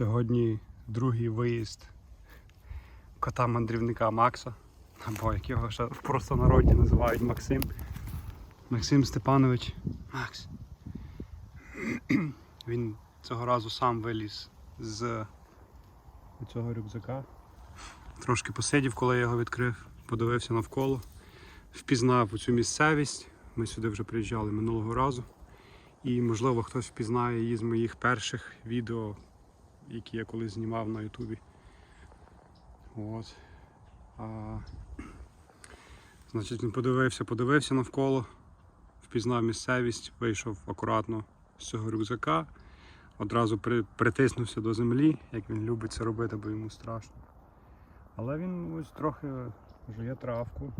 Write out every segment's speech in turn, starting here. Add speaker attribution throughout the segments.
Speaker 1: Сьогодні другий виїзд кота-мандрівника Макса, або як його ще в простонароді називають Максим. Максим Степанович. Макс. Він цього разу сам виліз з цього рюкзака. Трошки посидів, коли я його відкрив, подивився навколо, впізнав цю місцевість. Ми сюди вже приїжджали минулого разу. І можливо хтось впізнає її з моїх перших відео, які я колись знімав на Ютубі. От. А, значить, він подивився, подивився навколо, впізнав місцевість, вийшов акуратно з цього рюкзака, одразу при, притиснувся до землі, як він любить це робити, бо йому страшно. Але він ось трохи жує травку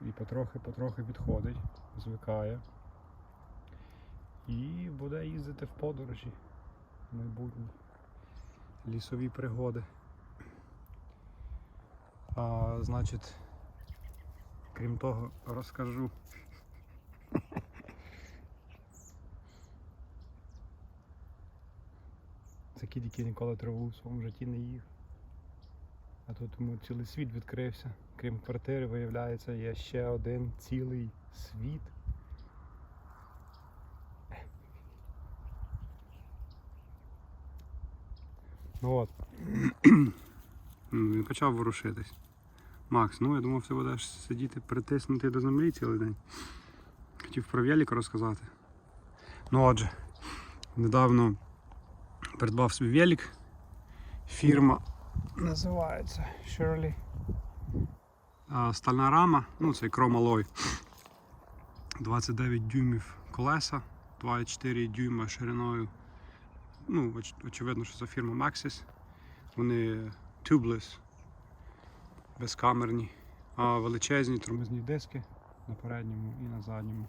Speaker 1: і потрохи-потрохи відходить, звикає. І буде їздити в подорожі майбутні лісові пригоди. А, значить, крім того, розкажу. Це кіт, який ніколи траву в своєму житті не їв. А тут йому цілий світ відкрився. Крім квартири, виявляється, є ще один цілий світ. От. Він почав ворушитись. Макс, ну я думав, ти будеш сидіти притиснутий до землі цілий день. Хотів про велик розказати. Ну отже, недавно придбав собі велик. Фірма називається Shirley. Стальна рама, ну цей Chrome 29 дюймів колеса, 2,4 дюйма шириною. Ну, оч- очевидно, що це фірма Maxis. Вони tubeless, безкамерні, а величезні тормозні диски на передньому і на задньому.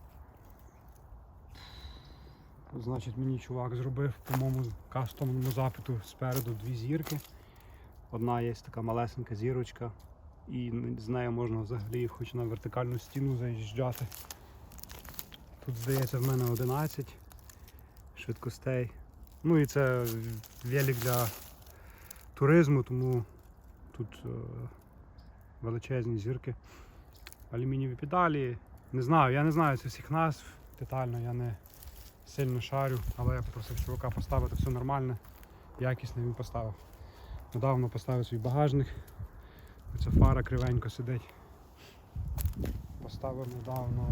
Speaker 1: Значить, мені чувак зробив по моєму кастомному запиту спереду дві зірки. Одна є така малесенька зірочка, і з нею можна взагалі хоч на вертикальну стіну заїжджати. Тут здається в мене 11 швидкостей. Ну і це велик для туризму, тому тут е, величезні зірки. Алюмінієві педалі. Не знаю, я не знаю цих всіх назв детально, я не сильно шарю, але я попросив чувака поставити все нормальне, якісне він поставив. Недавно поставив свій багажник. Оця фара кривенько сидить. Поставив недавно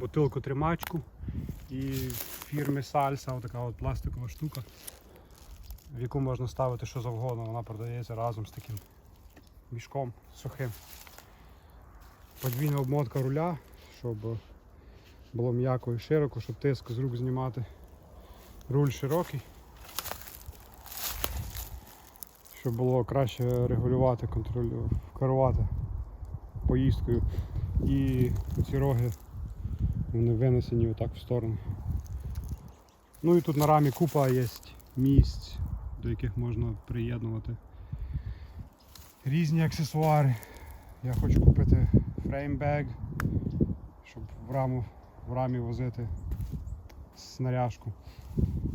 Speaker 1: бутилку тримачку і фірми Сальса, отака от пластикова штука, в яку можна ставити що завгодно, вона продається разом з таким мішком сухим. Подвійна обмотка руля, щоб було м'яко і широко, щоб тиск з рук знімати. Руль широкий, щоб було краще регулювати, контролю, керувати поїздкою. І ці роги вони винесені отак в сторону. Ну і тут на рамі купа є місць, до яких можна приєднувати різні аксесуари. Я хочу купити фреймбег, щоб в раму в рамі возити снаряжку.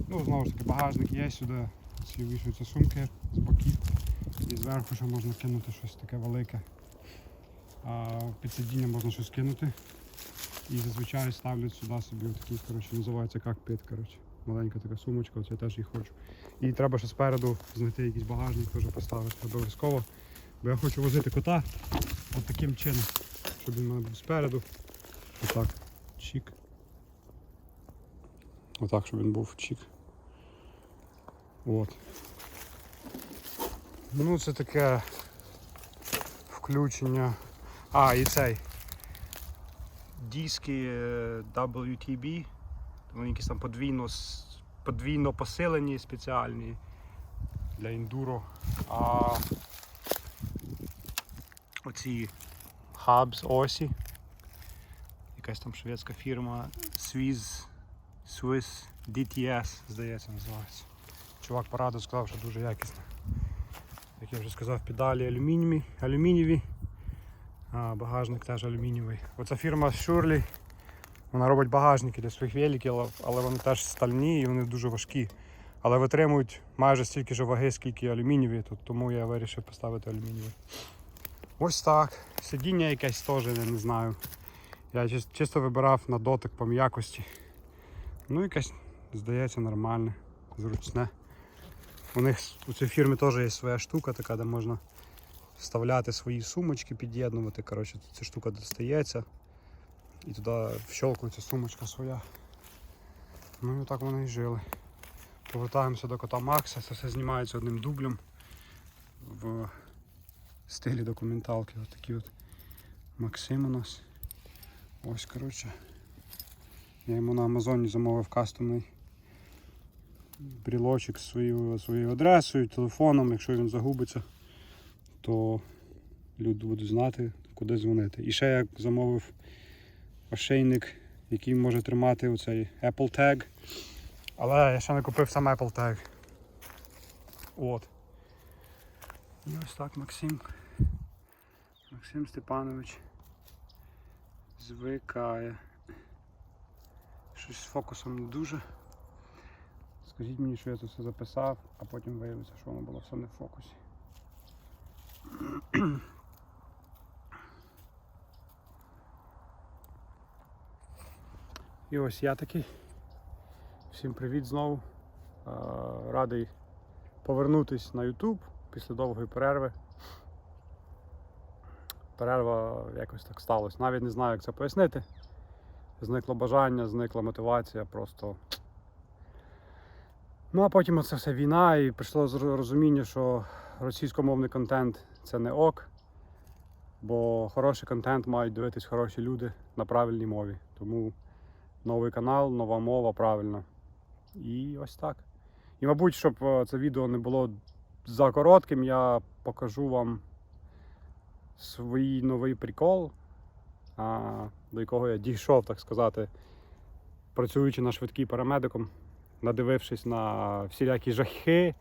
Speaker 1: Ну, знову ж таки, багажник є сюди, ці вішуються сумки з боків і зверху ще можна кинути щось таке велике. А під сидіння можна щось кинути. І зазвичай ставлять сюди собі такий, коротше, називається кокпіт, коротше. Маленька така сумочка, оце я теж її хочу. І треба ще спереду знайти якийсь багажник, теж поставити обов'язково. Бо я хочу возити кота от таким чином, щоб він мене був спереду. Отак. Чік. Отак, щоб він був чік. От. Ну це таке включення. А, і цей. Диски е, WTB. Вони якісь там подвійно, подвійно посилені спеціальні для ендуро. А оці Hubs осі. Якась там шведська фірма Swiss, Swiss DTS, здається, називається. Чувак порадив, сказав, що дуже якісно. Як я вже сказав, педалі алюмінієві. Багажник теж алюмінієвий. Оця фірма Shurley, вона робить багажники для своїх великів, але- але вони теж стальні і вони дуже важкі. але витримують майже стільки ж ваги, скільки алюмінієві, тут, тому я вирішив поставити алюмінієві. Ось так. Сидіння якесь теж, я не знаю. Я чисто вибирав на дотик по м'якості. Ну, якесь, здається, нормальне, зручне. У них у цій фірмі теж є своя штука, така, де можна вставляти свої сумочки, під'єднувати. Коротше, ця штука достається. І туди вщолкується сумочка своя. Ну і так вони і жили. Повертаємося до кота Макса, це все знімається одним дублем в стилі документалки. Ось такий от Максим у нас. Ось, коротше. Я йому на Амазоні замовив кастомний брілочок з своєю, своєю адресою, телефоном. Якщо він загубиться, то люди будуть знати, куди дзвонити. І ще я замовив ошейник, який може тримати оцей Apple Tag. Але я ще не купив сам Apple Tag. От. І ось так Максим. Максим Степанович звикає. Щось з фокусом не дуже. Скажіть мені, що я це все записав, а потім виявиться, що воно було все не в фокусі. І ось я такий. Всім привіт знову. Радий повернутись на YouTube після довгої перерви. Перерва якось так сталося. Навіть не знаю, як це пояснити. Зникло бажання, зникла мотивація, просто. Ну а потім це все війна і прийшло розуміння, що російськомовний контент це не ок, бо хороший контент мають дивитись хороші люди на правильній мові. Тому новий канал, нова мова, правильно. І ось так. І, мабуть, щоб е, це відео не було за коротким, я покажу вам свій новий прикол, до якого я дійшов, так сказати, працюючи на швидкій парамедиком, надивившись на всілякі жахи,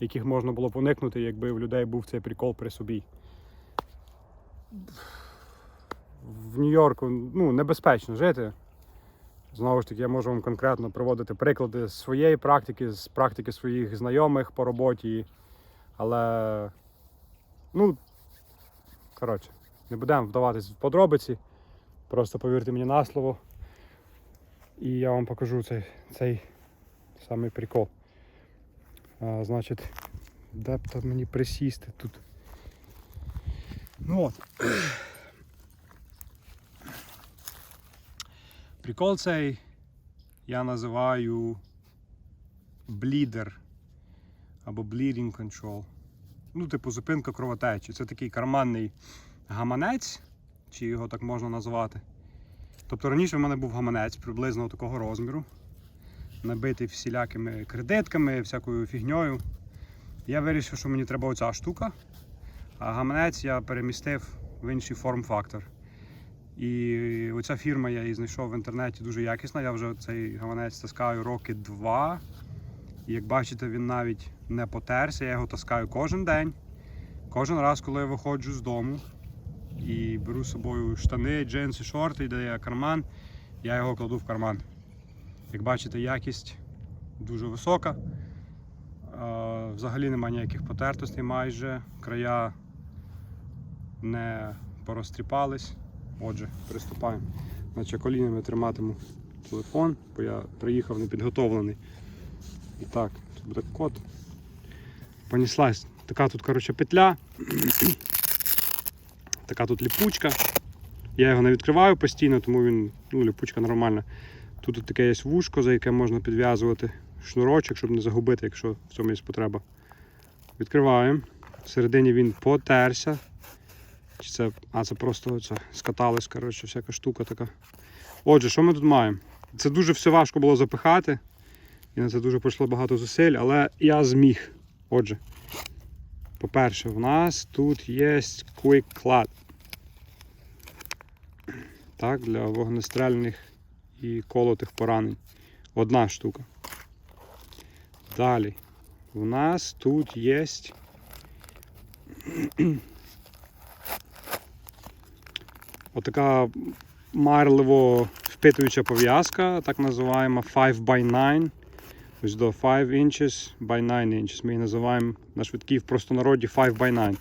Speaker 1: яких можна було б уникнути, якби в людей був цей прикол при собі. В Нью-Йорку ну, небезпечно жити. Знову ж таки, я можу вам конкретно приводити приклади з своєї практики, з практики своїх знайомих по роботі. Але, ну, коротше, не будемо вдаватись в подробиці. Просто повірте мені на слово. І я вам покажу цей, цей самий прикол. А, значить, де б там мені присісти тут. Ну от. Прикол цей я називаю блідер або bleeding control. Ну, типу, зупинка кровотечі. Це такий карманний гаманець, чи його так можна назвати. Тобто раніше в мене був гаманець приблизно такого розміру, набитий всілякими кредитками, всякою фігньою. Я вирішив, що мені треба оця штука, а гаманець я перемістив в інший форм-фактор. І оця фірма я її знайшов в інтернеті дуже якісна. Я вже цей гаманець таскаю роки два. І як бачите, він навіть не потерся. Я його таскаю кожен день. Кожен раз, коли я виходжу з дому і беру з собою штани, джинси, шорти, де є карман, я його кладу в карман. Як бачите, якість дуже висока. Взагалі немає ніяких потертостей майже. Края не порозтріпались. Отже, приступаємо. Значить, колінами триматиму телефон, бо я приїхав непідготовлений. І так, тут буде код. Понеслась. Така тут, коротше, петля. така тут ліпучка. Я його не відкриваю постійно, тому він, ну, ліпучка нормальна. Тут таке є вушко, за яке можна підв'язувати шнурочок, щоб не загубити, якщо в цьому є потреба. Відкриваємо. Всередині він потерся. Чи це, а, це просто оце, скаталась, коротше, всяка штука така. Отже, що ми тут маємо? Це дуже все важко було запихати. І на це дуже пішло багато зусиль, але я зміг. Отже, по-перше, в нас тут є Quick Clad. Так, для вогнестрельних і колотих поранень. Одна штука. Далі. У нас тут є отака марливо впитуюча пов'язка, так називаємо 5x9. Ось до 5 inches by 9 inches. Ми її називаємо на швидкій в простонароді 5 by 9.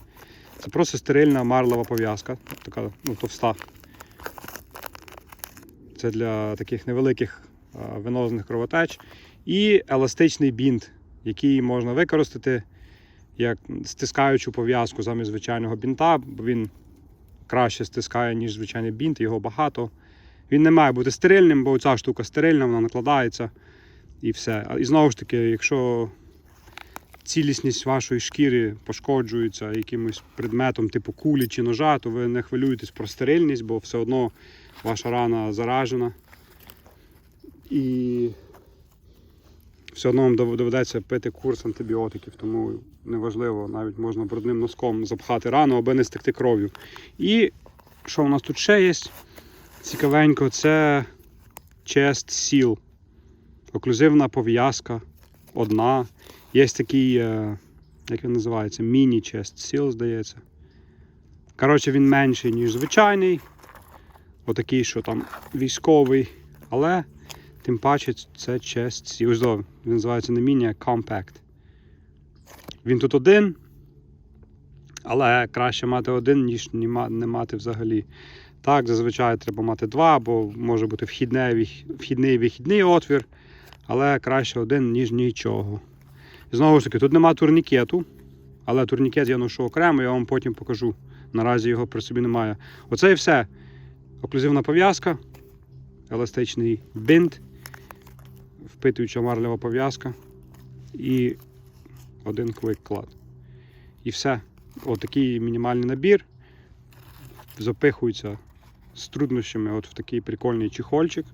Speaker 1: Це просто стерильна марлева пов'язка, така ну, товста. Це для таких невеликих венозних кровотеч. І еластичний бінт, який можна використати як стискаючу пов'язку замість звичайного бінта, бо він краще стискає, ніж звичайний бінт, його багато. Він не має бути стерильним, бо ця штука стерильна, вона накладається і все. І знову ж таки, якщо цілісність вашої шкіри пошкоджується якимось предметом, типу кулі чи ножа, то ви не хвилюєтесь про стерильність, бо все одно ваша рана заражена. І все одно вам доведеться пити курс антибіотиків, тому неважливо, навіть можна брудним носком запхати рану, аби не стекти кров'ю. І що у нас тут ще є? Цікавенько, це chest seal. Оклюзивна пов'язка одна. Є такий, е, як він називається, міні-chest seal, здається. Коротше, він менший, ніж звичайний. Отакий, що там військовий. Але тим паче це seal. Ось, до, він називається не міні, compact. Він тут один. Але краще мати один, ніж не мати взагалі. Так, зазвичай треба мати два, бо може бути вхідне, вих- вхідний вихідний отвір, але краще один, ніж нічого. І знову ж таки, тут нема турнікету, але турнікет я ношу окремо, я вам потім покажу. Наразі його при собі немає. Оце і все. Оклюзивна пов'язка, еластичний бинт, впитуюча марлева пов'язка і один квик-клад. І все. Отакий мінімальний набір. Запихується з труднощами от в такий прикольний чехольчик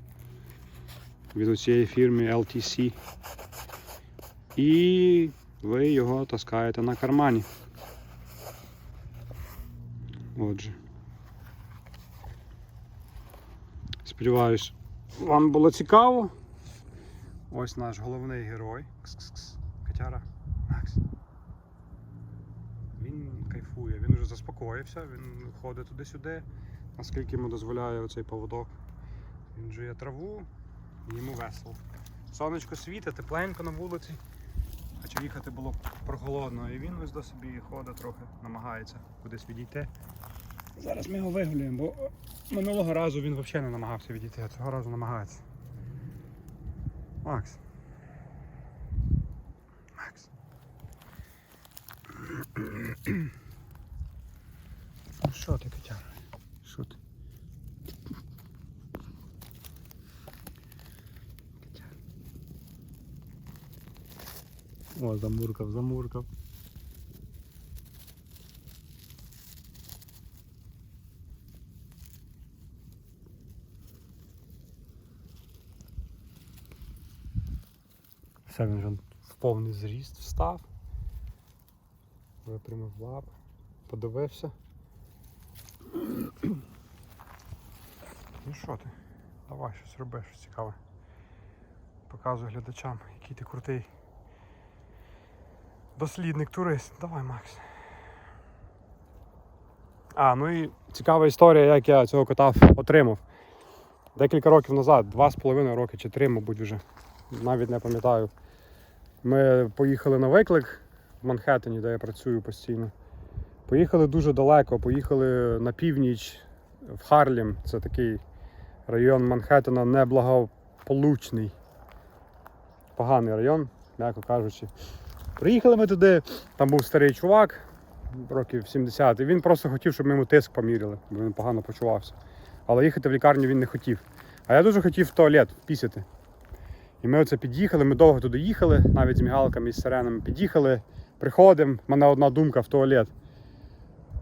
Speaker 1: від цієї фірми LTC. І ви його таскаєте на кармані. Отже. Сподіваюсь, вам було цікаво. Ось наш головний герой. Кс-кс-кс. Катяра. Макс. Він кайфує, він вже заспокоївся, він ходить туди-сюди, наскільки йому дозволяє оцей поводок. Він жує траву, йому весело. Сонечко світить, тепленько на вулиці. Хоча їхати було прохолодно, і він ось до собі ходить трохи, намагається кудись відійти. Зараз ми його вигуляємо, бо минулого разу він взагалі не намагався відійти, а цього разу намагається. Макс. Макс. Ну що ти, Катяра? Що ти? О, замуркав, замуркав. Все, він вже в повний зріст встав. Випрямив лап, подивився. Ну що ти? Давай щось роби, щось цікаве. Показуй глядачам, який ти крутий. Дослідник, турист. Давай, Макс. А, ну і цікава історія, як я цього кота отримав. Декілька років назад, два з половиною роки чи три, мабуть, вже. Навіть не пам'ятаю. Ми поїхали на виклик в Манхеттені, де я працюю постійно. Поїхали дуже далеко, поїхали на північ в Харлім. Це такий район Манхеттена неблагополучний. Поганий район, м'яко кажучи. Приїхали ми туди, там був старий чувак, років 70, і він просто хотів, щоб ми йому тиск поміряли, бо він погано почувався. Але їхати в лікарню він не хотів. А я дуже хотів в туалет пісяти. І ми оце під'їхали, ми довго туди їхали, навіть з мігалками і з сиренами під'їхали, приходимо, в мене одна думка в туалет.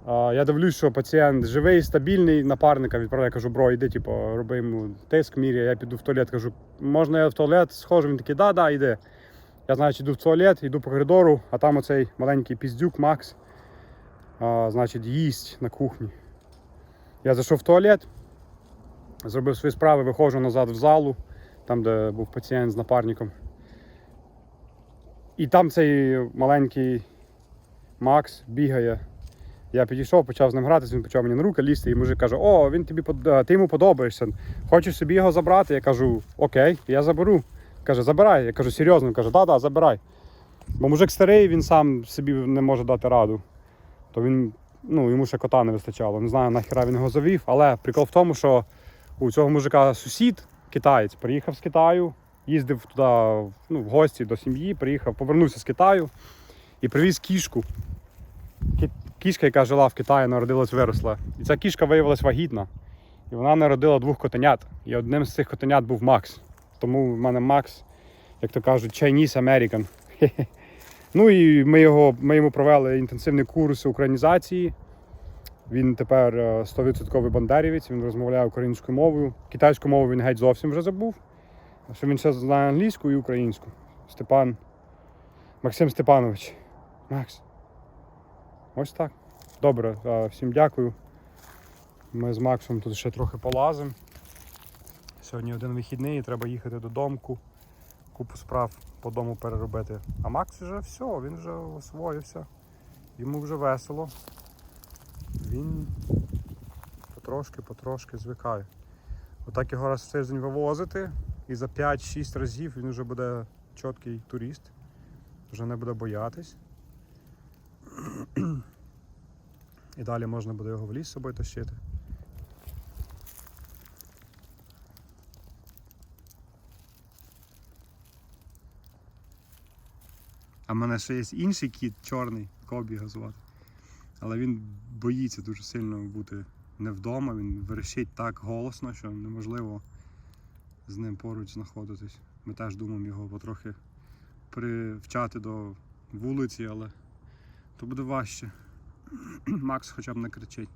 Speaker 1: Я дивлюсь, що пацієнт живий, стабільний, напарника відправляю, кажу, бро, йди, типу, роби йому тиск, міряй, я піду в туалет, кажу, можна я в туалет схожу? Він такий, да, да, йди. Я, значить, йду в туалет, йду по коридору, а там оцей маленький піздюк Макс, а, значить, їсть на кухні. Я зайшов в туалет, зробив свої справи, виходжу назад в залу, там, де був пацієнт з напарником. І там цей маленький Макс бігає. Я підійшов, почав з ним гратися, він почав мені на руки лізти, і мужик каже: О, він тобі е, ти йому подобаєшся. Хочеш собі його забрати? Я кажу, окей, я заберу. Каже, забирай. Я кажу, серйозно, каже, да, да, забирай. Бо мужик старий, він сам собі не може дати раду. То він, ну, йому ще кота не вистачало. Не знаю, нахіра він його завів. Але прикол в тому, що у цього мужика сусід, китаєць, приїхав з Китаю, їздив туди ну, в гості до сім'ї, приїхав, повернувся з Китаю і привіз кішку. Кішка, яка жила в Китаї, народилась, виросла. І ця кішка виявилась вагітна. І вона народила двох котенят. І одним з цих котенят був Макс. Тому в мене Макс, як то кажуть, Chinese American. Ну і ми, його, ми йому провели інтенсивний курс українізації. Він тепер е, 100% бандерівець, він розмовляє українською мовою. Китайську мову він геть зовсім вже забув. Що він ще знає англійську і українську. Степан. Максим Степанович. Макс. Ось так. Добре, е, всім дякую. Ми з Максом тут ще трохи полазимо. Сьогодні один вихідний, і треба їхати додому. Купу справ по дому переробити. А Макс вже все, він вже освоївся. Йому вже весело. Він потрошки-потрошки звикає. Отак його раз в тиждень вивозити, і за 5-6 разів він вже буде чіткий турист, вже не буде боятись. І далі можна буде його в ліс з собою тащити. А в мене ще є інший кіт, чорний, Кобі його звати. Але він боїться дуже сильно бути не вдома, він верещить так голосно, що неможливо з ним поруч знаходитись. Ми теж думаємо його потрохи привчати до вулиці, але то буде важче. Макс хоча б не кричить.